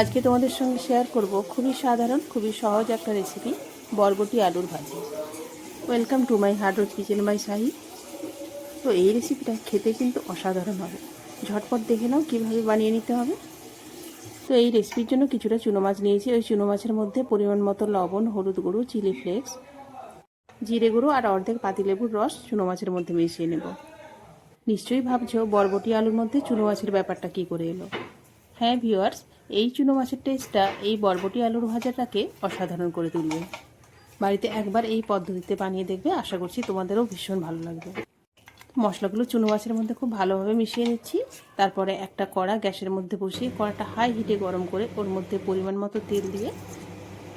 আজকে তোমাদের সঙ্গে শেয়ার করব খুবই সাধারণ, খুবই সহজ একটা রেসিপি বরবটি আলুর ভাজি। Welcome to my hard work kitchen my Shahi. তো এই রেসিপিটা খেতে কিন্তু অসাধারণ হবে। ঝটপট দেখে নাও কীভাবে বানিয়ে নিতে হবে। তো এই রেসিপির জন্য কিছুটা চুনো মাছ নিয়েছি। ওই চুনো মাছের মধ্যে পরিমাণ মতো লবণ, হলুদ গুঁড়ো চিলি ফ্লেক্স জিরে গুঁড়ো আর অর্ধেক পাতিলেবুর রস চুনো মাছের মধ্যে মিশিয়ে নেব। নিশ্চয়ই ভাবছ বরবটি আলুর মধ্যে চুনো মাছের ব্যাপারটা কি করে এলো। হ্যাঁ ভিউয়ার্স এই চুনো মাছের টেস্টটা এই বরবটি আলুর ভাজাটাকে অসাধারণ করে তুলবে। বাড়িতে একবার এই পদ্ধতিতে বানিয়ে দেখবে, আশা করছি তোমাদেরও ভীষণ ভালো লাগবে। মশলাগুলো চুনো মাছের মধ্যে খুব ভালোভাবে মিশিয়ে নিচ্ছি। তারপরে একটা কড়া গ্যাসের মধ্যে বসিয়ে কড়াটা হাই হিটে গরম করে ওর মধ্যে পরিমাণ মতো তেল দিয়ে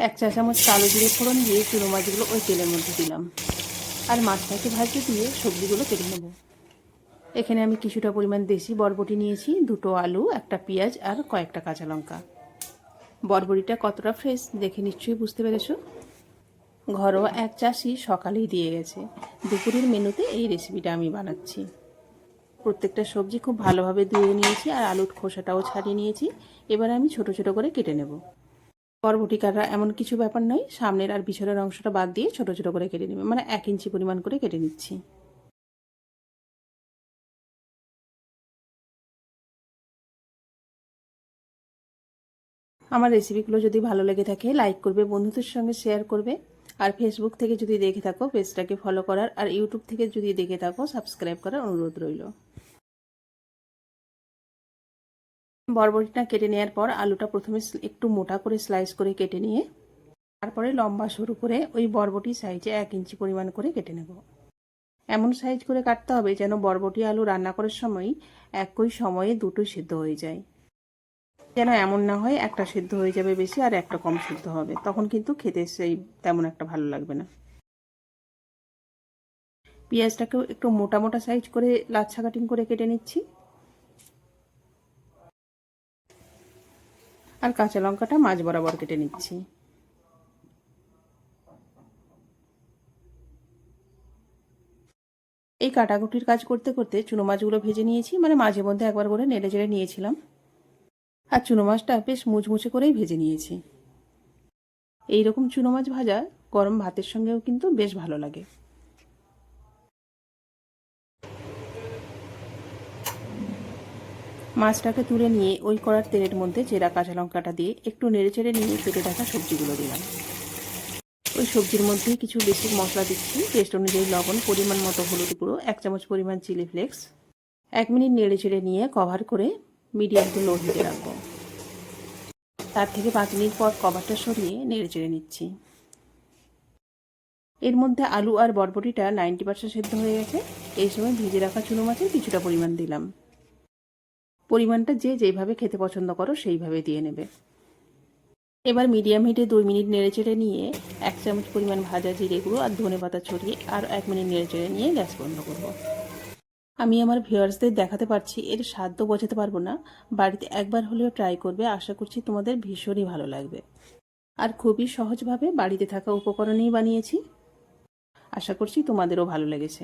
এক চা চামচ কালো জিরে ফোড়ন দিয়ে চুনো মাছগুলো ওই তেলের মধ্যে দিলাম। আর মাছটাকে ভাজতে দিয়ে সবজিগুলো কেটে নেব। এখানে আমি কিছুটা পরিমাণ দেশি বরবটি নিয়েছি, দুটো আলু, একটা পেঁয়াজ আর কয়েকটা কাঁচা লঙ্কা। বরবটিটা কতটা ফ্রেশ দেখে নিশ্চয়ই বুঝতে পেরেছ? ঘরোয়া এক চাষি সকালেই দিয়ে গেছে। দুপুরের মেনুতে এই রেসিপিটা আমি বানাচ্ছি। প্রত্যেকটা সবজি খুব ভালোভাবে ধুয়ে নিয়েছি আর আলুর খোসাটাও ছাড়িয়ে নিয়েছি। এবার আমি ছোট ছোট করে কেটে নেব। বরবটি কাটা এমন কিছু ব্যাপার নয়, সামনের আর পিছনের অংশটা বাদ দিয়ে ছোট ছোট করে কেটে নেবে। মানে এক ইঞ্চি পরিমাণ করে কেটে নিচ্ছি। আমার রেসিপিগুলো যদি ভালো লেগে থাকে লাইক করবে, বন্ধুদের সঙ্গে শেয়ার করবে। আর ফেসবুক থেকে যদি দেখে থাকো পেজটাকে ফলো করার। আর ইউটিউব থেকে যদি দেখে থাকো সাবস্ক্রাইব করার অনুরোধ রইল। বরবটিটা কেটে নেওয়ার পর আলুটা প্রথমে একটু মোটা করে স্লাইস করে কেটে নিয়ে, তারপরে লম্বা সরু করে ওই বরবটি সাইজে এক ইঞ্চি পরিমাণ করে কেটে নেব। এমন সাইজ করে কাটতে হবে যেন বরবটি আলু রান্না করার সময় একই সময়ে দুটোই সিদ্ধ হয়ে যায়। যেন এমন না হয় একটা সিদ্ধ হয়ে যাবে বেশি আর একটা কম সিদ্ধ হবে। তখন কিন্তু খেতে সেই তেমন একটা ভালো লাগবে না। পেঁয়াজটাকেও একটু মোটা মোটা সাইজ করে লাচ্ছা কাটিং করে কেটে নিচ্ছি। আর কাঁচা লঙ্কাটা মাছ বরাবর কেটে নিচ্ছি। এই কাটাকুটির কাজ করতে করতে চুনো মাছগুলো ভেজে নিয়েছি। মানে মাঝে মধ্যে একবার করে নেড়ে চেড়ে নিয়েছিলাম। আর চুনো মাছটা বেশ মুচমুচে করেই ভেজে নিয়েছি। এই রকম চুনো মাছ ভাজা গরম ভাতের সঙ্গেও কিন্তু বেশ ভালো লাগে। মাছটাকে তুলে নিয়ে ওই কড়ার তেলের মধ্যে জেরা কাঁচা লঙ্কাটা দিয়ে একটু নেড়ে চেড়ে নিয়ে কেটে রাখা সবজিগুলো দিলাম। ওই সবজির মধ্যে কিছু বেসিক মশলা দিচ্ছি। টেস্ট অনুযায়ী লবণ, পরিমাণ মতো হলুদ গুঁড়ো, এক চামচ পরিমাণ চিলি ফ্লেক্স, এক মিনিট নেড়ে চেড়ে নিয়ে কভার করে মিডিয়াম টু লো হিটে রাখব। তার থেকে পাঁচ মিনিট পর কভারটা সরিয়ে নেড়ে চেড়ে নিচ্ছি। এর মধ্যে আলু আর বরবটিটা নাইনটি পার্সেন্ট সেদ্ধ হয়ে গেছে। এই সময় ভিজে রাখা চুনো মাছের কিছুটা পরিমাণ দিলাম। পরিমাণটা যে যেভাবে খেতে পছন্দ করো সেইভাবে দিয়ে নেবে। এবার মিডিয়াম হিটে দুই মিনিট নেড়ে চেড়ে নিয়ে এক চামচ পরিমাণ ভাজা জিরে গুঁড়ো আর ধনে পাতা ছড়িয়ে আর এক মিনিট নেড়ে চেড়ে নিয়ে গ্যাস বন্ধ করব। আমি আমার ভিউয়ার্সদের দেখাতে পারছি, এর স্বাদ বোঝাতে পারব না। বাড়িতে একবার হলেও ট্রাই করবে, আশা করছি তোমাদের ভীষণই ভালো লাগবে। আর খুবই সহজভাবে বাড়িতে থাকা উপকরণেই বানিয়েছি। আশা করছি তোমাদেরও ভালো লেগেছে।